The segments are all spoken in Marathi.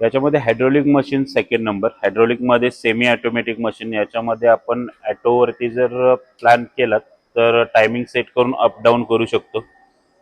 याच्यामध्ये हायड्रोलिक मशीन सेकंड नंबर हायड्रोलिकमध्ये सेमी ऑटोमॅटिक मशीन याच्यामध्ये आपण ॲटोवरती जर प्लॅन केला तर टायमिंग सेट करून अप डाऊन करू शकतो.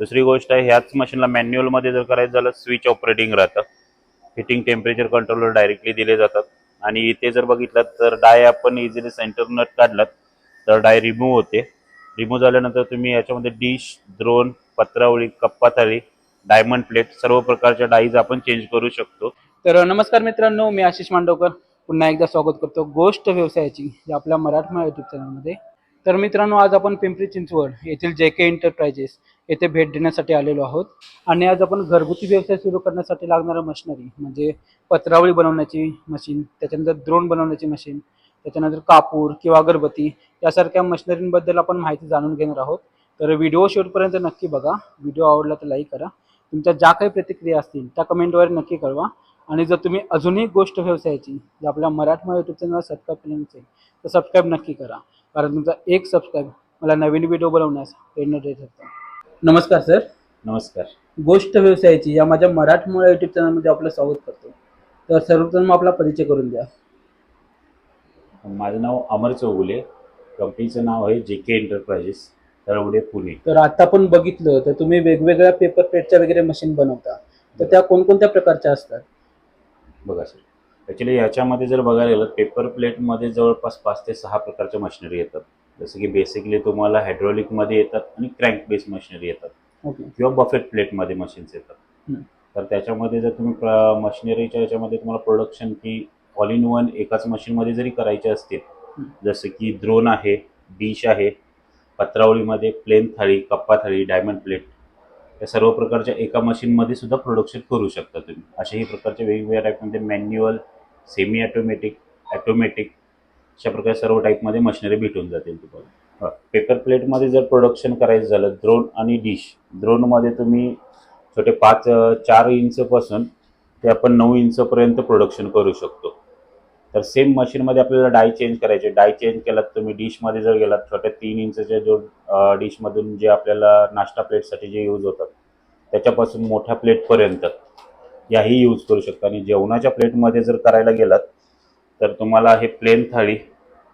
दुसरी गोष्ट आहे ह्याच मशीनला मॅन्युअलमध्ये जर करायचं झालं स्विच ऑपरेटिंग राहतं. हिटिंग टेम्परेचर कंट्रोलर डायरेक्टली दिले जातात. आणि इथे जर बघितलं तर डाय आपण इझिली सेंटर नट काढलात तर डाय रिमूव्ह होते. रिमूव्ह झाल्यानंतर तुम्ही याच्यामध्ये डिश द्रोण पत्रावळी कप्पा थाळी डायमंड प्लेट सर्व प्रकारच्या डाईज आपण चेंज करू शकतो. तर नमस्कार मित्रांनो मी आशिष मांडवकर. पुन्हा एकदा स्वागत करतो गोष्ट व्यवसायाची या आपल्या मराठमा युट्यूब चॅनलमध्ये तर मित्रांनो आज आपण पिंपरी चिंचवड येथील जे के एंटरप्राइजेस येथे भेट देण्यासाठी आलेलो आहोत. आणि आज आपण घरगुती व्यवसाय सुरू करण्यासाठी लागणारं मशिनरी म्हणजे पत्रावळी बनवण्याची मशीन त्याच्यानंतर द्रोण बनवण्याची मशीन त्याच्यानंतर कापूर किंवा अगरबत्ती यासारख्या मशिनरींबद्दल आपण माहिती जाणून घेणार आहोत. तर व्हिडिओ शेवटपर्यंत नक्की बघा. व्हिडिओ आवडला तर लाईक करा. तुमच्या ज्या काही प्रतिक्रिया असतील त्या कमेंटवर नक्की कळवा. आणि जर तुम्ही अजूनही गोष्ट व्यवसायाची जे आपल्या मराठमोळा युट्यूब चॅनल सबस्क्राईब केले नसेल तर सबस्क्राईब नक्की करा. कारण तुमचा एक सबस्क्राईब मला नवीन व्हिडिओ बनवण्यास प्रेरणा देत असतो. नमस्कार सर नमस्कार. गोष्ट व्यवसायाची या माझ्या मराठमोळा युट्यूब चॅनलमध्ये आपलं स्वागत करतो. तर सर्वप्रथम आपला परिचय करून द्या. माझं नाव अमर चौगुले. कंपनीचं नाव आहे जे के एंटरप्राइजेस तळवडे पुणे. तर आता आपण बघितलं तर तुम्ही वेगवेगळ्या पेपर प्लेटच्या वगैरे मशीन बनवता. तर त्या कोणकोणत्या प्रकारच्या असतात? बघा सर. ॲक्च्युली याच्यामध्ये जर बघायला गेलं पेपर प्लेटमध्ये जवळपास पाच ते सहा प्रकारच्या मशिनरी येतात. जसं की बेसिकली तुम्हाला हायड्रॉलिकमध्ये येतात आणि क्रँक बेस मशिनरी येतात. ओके किंवा बफेट प्लेटमध्ये मशीन्स येतात. तर त्याच्यामध्ये जर तुम्ही मशिनरीच्या याच्यामध्ये तुम्हाला प्रोडक्शन की ऑल इन वन एकाच मशीनमध्ये जरी करायचे असतील. जसं की द्रोण आहे डिश आहे पत्रावळीमध्ये प्लेन थाळी कप्पा थाळी डायमंड प्लेट या सर्व प्रकारच्या एका मशीनमध्ये सुद्धा प्रोडक्शन करू शकता तुम्ही. अशाही प्रकारच्या वेगवेगळ्या टाईपमध्ये मॅन्युअल सेमी ॲटोमॅटिक ॲटोमॅटिक अशा प्रकारे सर्व टाईपमध्ये मशिनरी भेटून जातील तुम्हाला. पेपर प्लेटमध्ये जर प्रोडक्शन करायचं झालं द्रोण आणि डिश द्रोणमध्ये तुम्ही छोटे पाच चार इंचपासून ते आपण नऊ इंचपर्यंत प्रोडक्शन करू शकतो. तर सेम मशीनमध्ये आपल्याला डाय चेंज करायचे. डाय चेंज केलात तुम्ही डिशमध्ये जर गेलात छोट्या तीन इंचच्या जो डिशमधून जे आपल्याला नाश्ता प्लेटसाठी जे यूज होतात त्याच्यापासून मोठ्या प्लेटपर्यंत याही यूज करू शकता. आणि जेवणाच्या प्लेटमध्ये जर करायला गेलात तर तुम्हाला हे प्लेन थाळी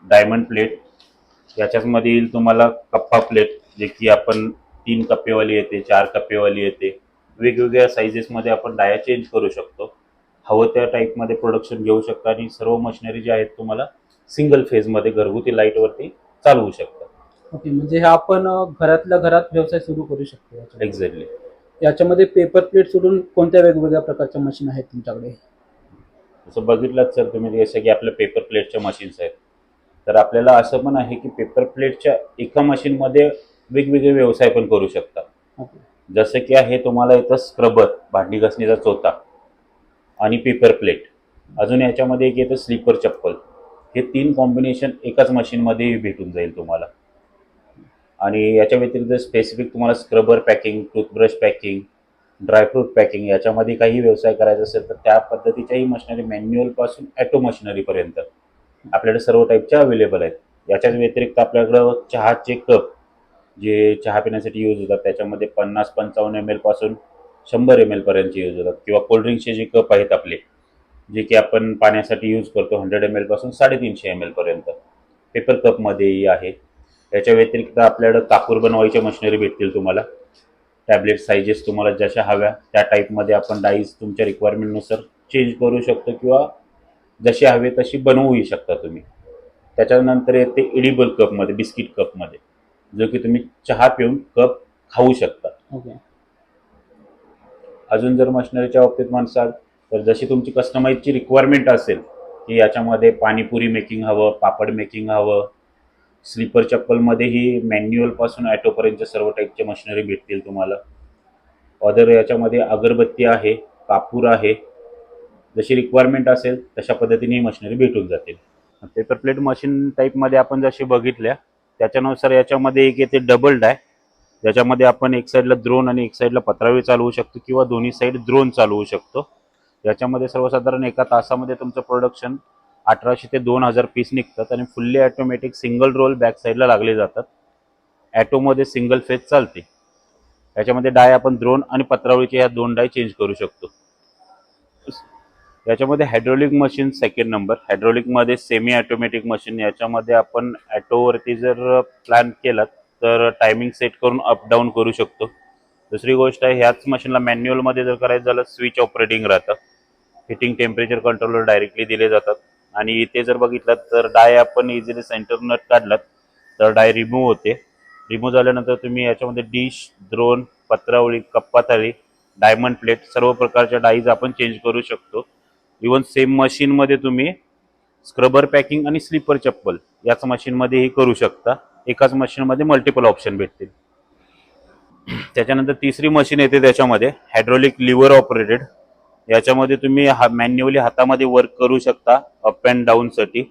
डायमंड प्लेट याच्यामध्ये येईल तुम्हाला कप्पा प्लेट जे की आपण तीन कप्पेवाली येते चार कप्पेवाली येते वेगवेगळ्या साईजेसमध्ये आपण डाया चेंज करू शकतो. हवं त्या टाईपमध्ये प्रोडक्शन घेऊ शकता आणि सर्व मशिनरी ज्या आहेत तुम्हाला सिंगल फेजमध्ये घरगुती लाईटवरती चालवू शकता. ओके म्हणजे हे आपण घरातल्या घरात व्यवसाय सुरू करू शकतो. एक्झॅक्टली याच्यामध्ये पेपर प्लेट सोडून कोणत्या वेगवेगळ्या प्रकारच्या मशीन आहेत तुमच्याकडे? जसं बघितलं सर तुम्ही जसं की आपल्या पेपर प्लेटच्या मशीन्स आहेत. तर आपल्याला असं पण आहे की पेपर प्लेटच्या एका मशीनमध्ये वेगवेगळे व्यवसाय पण करू शकता. जसं की आहे तुम्हाला येतं स्क्रबर भांडी घासणीचा चोथा. आणि पेपर प्लेट अजून याच्यामध्ये एक येतं स्लीपर चप्पल. हे तीन कॉम्बिनेशन एकाच मशीनमध्ये भेटून जाईल तुम्हाला. आणि याच्या व्यतिरिक्त स्पेसिफिक तुम्हाला scrubber packing toothbrush packing dry fruit packing याच्यामध्ये काही व्यवसाय करायचा असेल तर त्या पद्धतीच्याही मशिनरी मॅन्युअलपासून ॲटो मशिनरीपर्यंत आपल्याकडे सर्व टाईपच्या अवेलेबल आहेत. याच्याच व्यतिरिक्त आपल्याकडं चहाचे कप जे चहा पिण्यासाठी यूज होतात त्याच्यामध्ये पन्नास पंचावन्न एम एलपासून शंभर एम एलपर्यंतचे यूज होतात. किंवा कोल्ड्रिंक्सचे जे कप आहेत आपले जे की आपण पाण्यासाठी यूज करतो हंड्रेड एम एलपासून साडेतीनशे एम एलपर्यंत पेपर कपमध्येही आहे. त्याच्या व्यतिरिक्त आपल्याकडं कापूर बनवायच्या मशिनरी भेटतील तुम्हाला. टॅबलेट साईजेस तुम्हाला जशा हव्या त्या टाईपमध्ये आपण डाईज तुमच्या रिक्वायरमेंटनुसार चेंज करू शकतो किंवा जशी हवे तशी बनवूही शकता तुम्ही. त्याच्यानंतर येते इडिबल कपमध्ये बिस्किट कपमध्ये जो की तुम्ही चहा पिऊन कप खाऊ शकता. ओके अजून जर मशिनरीच्या बाबतीत म्हणसाल तर जशी तुमची कस्टमाईजची रिक्वायरमेंट असेल की याच्यामध्ये पाणीपुरी मेकिंग हवं पापड मेकिंग हवं स्लीपर चप्पलमध्येही मॅन्युअलपासून ॲटोपर्यंतच्या सर्व टाईपच्या मशिनरी भेटतील तुम्हाला. अदर याच्यामध्ये अगरबत्ती आहे कापूर आहे. जशी रिक्वायरमेंट असेल तशा पद्धतीने ही मशिनरी भेटून जातील. पेपर प्लेट मशीन टाईपमध्ये आपण जशी बघितल्या त्याच्यानुसार याच्यामध्ये एक येते डबल डाय ज्याच्यामध्ये आपण एक साईडला द्रोण आणि एक साईडला पत्रावळी चालवू शकतो किंवा दोन्ही साईड द्रोण चालवू शकतो. याच्यामध्ये सर्वसाधारण एका तासामध्ये तुमचं प्रोडक्शन अठराशे ते दोन हजार पीस निघतात आणि fully automatic single roll back साईडला लागले जातात. ॲटोमध्ये सिंगल फेज चालते. याच्यामध्ये डाय आपण द्रोण आणि पत्रावळीचे ह्या दोन डाय चेंज करू शकतो. याच्यामध्ये हायड्रोलिक मशीन सेकंड नंबर हायड्रोलिकमध्ये सेमी ॲटोमॅटिक मशीन याच्यामध्ये आपण ॲटोवरती जर प्लॅन केलात तर टायमिंग सेट करून अप डाऊन करू शकतो. दुसरी गोष्ट आहे ह्याच मशीनला मॅन्युअलमध्ये जर करायचं झालं स्विच ऑपरेटिंग राहतं. हिटिंग टेम्परेचर कंट्रोलर डायरेक्टली दिले जातात. आणि इथे जर बघितलं तर डाय आपण इझिली सेंटर नट काढलात तर डाय रिमूव्ह होते. रिमूव्ह झाल्यानंतर तुम्ही याच्यामध्ये डिश द्रोण पत्रावळी कप्पा थाळी डायमंड प्लेट सर्व प्रकारच्या डाईज आपण चेंज करू शकतो. इवन सेम मशीनमध्ये तुम्ही स्क्रबर पॅकिंग आणि स्लीपर चप्पल याच मशीनमध्येही करू शकता. एकाच मशीनमध्ये मल्टिपल ऑप्शन भेटतील. त्याच्यानंतर तिसरी मशीन येते त्याच्यामध्ये हायड्रोलिक लिव्हर ऑपरेटेड याच्यामध्ये तुम्ही हा मॅन्युअली हातामध्ये वर्क करू शकता अप अँड डाऊनसाठी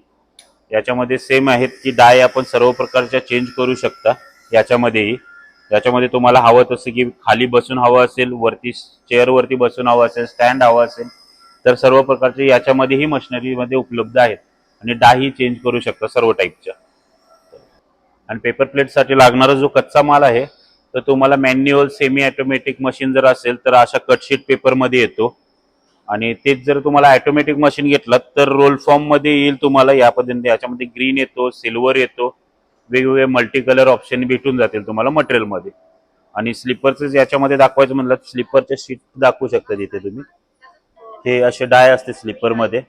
याच्यामध्ये सेम आहेत की डाय आपण सर्व प्रकारच्या चेंज करू शकता याच्यामध्येही. याच्यामध्ये तुम्हाला हवं तसं की खाली बसून हवं असेल वरती चेअरवरती बसून हवं असेल स्टँड हवं असेल तर सर्व प्रकारचे याच्यामध्येही मशिनरीमध्ये उपलब्ध आहेत. आणि डाही चेंज करू शकता सर्व टाईपच्या आणि पेपर प्लेटसाठी लागणारा जो कच्चा माल आहे तर तुम्हाला मॅन्युअल सेमी ऑटोमॅटिक मशीन जर असेल तर अशा कटशीट पेपरमध्ये येतो. आणि तेच जर तुम्हाला ऑटोमॅटिक मशीन घेतलं तर रोल फॉर्ममध्ये येईल तुम्हाला या पद्धतीने याच्यामध्ये ग्रीन येतो सिल्वर येतो. वेगवेगळे मल्टी कलर ऑप्शन भेटून जातील तुम्हाला मटेरियलमध्ये आणि स्लीपरचं याच्यामध्ये दाखवायचं म्हणलं स्लीपरचे शीट दाखवू शकता तिथे तुम्ही. हे असे डाय असते स्लीपरमध्ये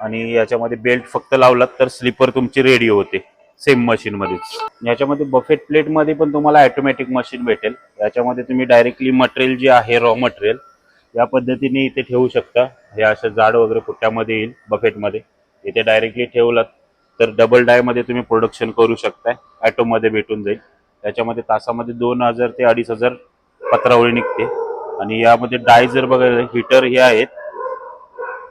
आणि याच्यामध्ये बेल्ट फक्त लावलात तर स्लीपर तुमची रेडी होते. सेम मशीनमध्येच याच्यामध्ये बफेट प्लेटमध्ये पण तुम्हाला ऑटोमॅटिक मशीन भेटेल. याच्यामध्ये तुम्ही डायरेक्टली मटेरियल जे आहे रॉ मटेरियल या पद्धतीने इथे ठेवू शकता. हे असं जाड वगैरे कुट्ट्यामध्ये येईल बफेटमध्ये इथे डायरेक्टली ठेवलात तर डबल डायमध्ये तुम्ही प्रोडक्शन करू शकताय. ॲटोमध्ये भेटून जाईल. त्याच्यामध्ये तासामध्ये दोन हजार ते अडीच हजार पत्रावळी निघते. आणि यामध्ये डाय जर बघायला हिटर हे आहेत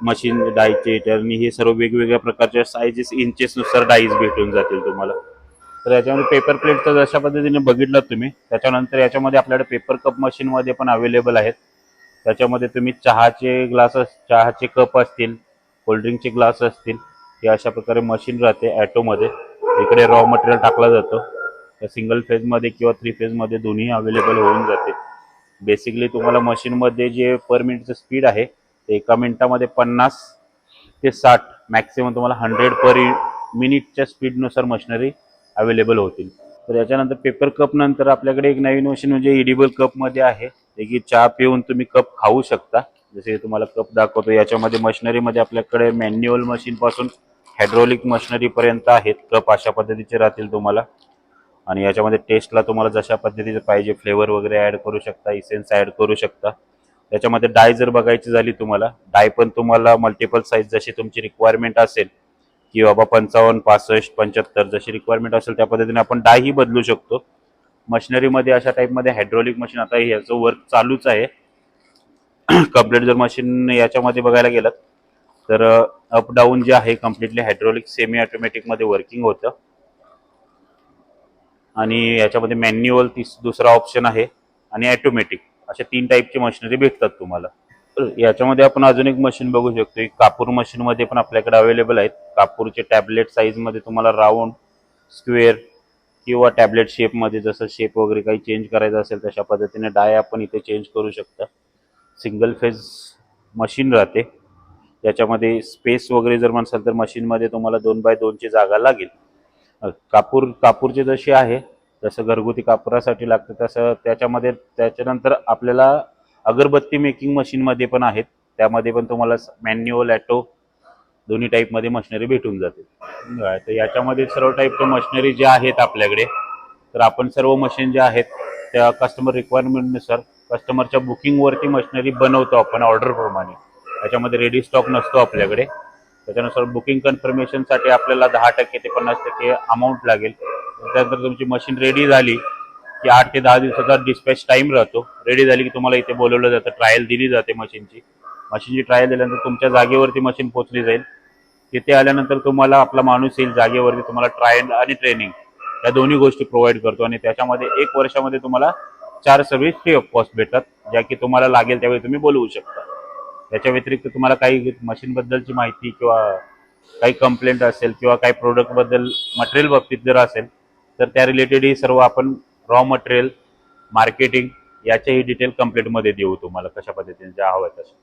मशीन डाईचे टर्नी आणि हे सर्व वेगवेगळ्या प्रकारच्या सायजेस इंचेसनुसार डाईज भेटून जातील तुम्हाला. तर याच्यामध्ये पेपर प्लेट तर जशा पद्धतीने बघितलं तुम्ही त्याच्यानंतर याच्यामध्ये आपल्याकडे पेपर कप मशीनमध्ये पण अवेलेबल आहेत. त्याच्यामध्ये तुम्ही चहाचे ग्लास चहाचे कप असतील कोल्ड्रिंकचे ग्लास असतील हे अशा प्रकारे मशीन राहते ॲटोमध्ये इकडे रॉ मटेरियल टाकलं जातं. त्या सिंगल फेजमध्ये किंवा थ्री फेजमध्ये दोन्ही अवेलेबल होऊन जाते. बेसिकली तुम्हाला मशीनमध्ये जे पर मिनिटचं स्पीड आहे एका मिनिटामध्ये पन्नास ते साठ मॅक्सिमम तुम्हाला हंड्रेड पर मिनिटच्या स्पीडनुसार मशिनरी अवेलेबल होतील. तर याच्यानंतर पेपर कप नंतर आपल्याकडे एक नवीन मशीन म्हणजे इडिबल कपमध्ये आहे. जे की चहा पिऊन तुम्ही कप खाऊ शकता. जसे तुम्हाला कप दाखवतो. याच्यामध्ये मशिनरीमध्ये आपल्याकडे मॅन्युअल मशीनपासून हायड्रोलिक मशिनरीपर्यंत आहेत. कप अशा पद्धतीचे राहतील तुम्हाला. आणि याच्यामध्ये टेस्टला तुम्हाला जशा पद्धतीचे पाहिजे फ्लेवर वगैरे ॲड करू शकता. इसेन्स ॲड करू शकता. त्याच्यामध्ये डाय जर बघायची झाली तुम्हाला डाय पण तुम्हाला मल्टिपल साईज जशी तुमची रिक्वायरमेंट असेल की बाबा पंचावन्न पासष्ट पंच्याहत्तर जशी रिक्वायरमेंट असेल त्या पद्धतीने आपण डायही बदलू शकतो. मशिनरीमध्ये अशा टाईपमध्ये हायड्रोलिक मशीन आता ह्याचं वर्क चालूच आहे. कपलेट जर मशीन याच्यामध्ये बघायला गेलात तर अप डाऊन जे आहे कम्प्लिटली हायड्रोलिक सेमी ऑटोमॅटिकमध्ये वर्किंग होतं. आणि याच्यामध्ये मॅन्युअल तीस दुसरा ऑप्शन आहे आणि ॲटोमॅटिक अशा तीन टाईपची मशिनरी भेटतात तुम्हाला. याच्यामध्ये आपण अजून एक मशीन बघू शकतो कापूर मशीनमध्ये पण आपल्याकडे अवेलेबल आहेत. कापूरचे टॅबलेट साईजमध्ये तुम्हाला राऊंड स्क्वेअर किंवा टॅबलेट शेपमध्ये जसं शेप वगैरे काही चेंज करायचं असेल तशा पद्धतीने डाय आपण इथे चेंज करू शकता. सिंगल फेज मशीन राहते. याच्यामध्ये स्पेस वगैरे जर म्हणसाल तर मशीनमध्ये तुम्हाला दोन बाय दोनची जागा लागेल. कापूर कापूरचे जसे आहे जसं घरगुती कापुरासाठी लागतं तसं त्याच्यामध्ये त्याच्यानंतर आपल्याला अगरबत्ती मेकिंग मशीनमध्ये पण आहेत. त्यामध्ये पण तुम्हाला मॅन्युअल ॲटो दोन्ही टाईपमध्ये मशिनरी भेटून जाते. तर याच्यामध्ये सर्व टाईपच्या मशिनरी ज्या आहेत आपल्याकडे तर आपण सर्व मशीन ज्या आहेत त्या कस्टमर रिक्वायरमेंटनुसार कस्टमरच्या बुकिंगवरती मशिनरी बनवतो आपण ऑर्डरप्रमाणे त्याच्यामध्ये रेडी स्टॉक नसतो आपल्याकडे. त्याच्यानुसार बुकिंग कन्फर्मेशनसाठी आपल्याला दहा टक्के ते पन्नास टक्के अमाऊंट लागेल. त्यानंतर तुमची मशीन रेडी झाली की आठ ते दहा दिवसाचा डिस्पॅच टाईम राहतो. रेडी झाली की तुम्हाला इथे बोलवलं जातं ट्रायल दिली जाते मशीनची. मशीनची ट्रायल दिल्यानंतर तुमच्या जागेवरती मशीन पोचली जाईल. तिथे आल्यानंतर तुम्हाला आपला माणूस येईल जागेवरती तुम्हाला ट्रायल आणि ट्रेनिंग या दोन्ही गोष्टी प्रोव्हाइड करतो. आणि त्याच्यामध्ये एक वर्षामध्ये तुम्हाला चार सर्व्हिस फ्री ऑफ कॉस्ट भेटतात ज्या की तुम्हाला लागेल त्यावेळी तुम्ही बोलवू शकता. त्याच्या व्यतिरिक्त तुम्हाला काही मशीनबद्दलची माहिती किंवा काही कंप्लेंट असेल किंवा काही प्रोडक्टबद्दल मटेरियल बाबतीत जर असेल तर त्या रिलेटेड ही सर्व आपण रॉ मटेरियल मार्केटिंग याच्याही डिटेल कंप्लीटमध्ये देऊ तुम्हाला कशा पद्धतीने ज्या हव्या तशा.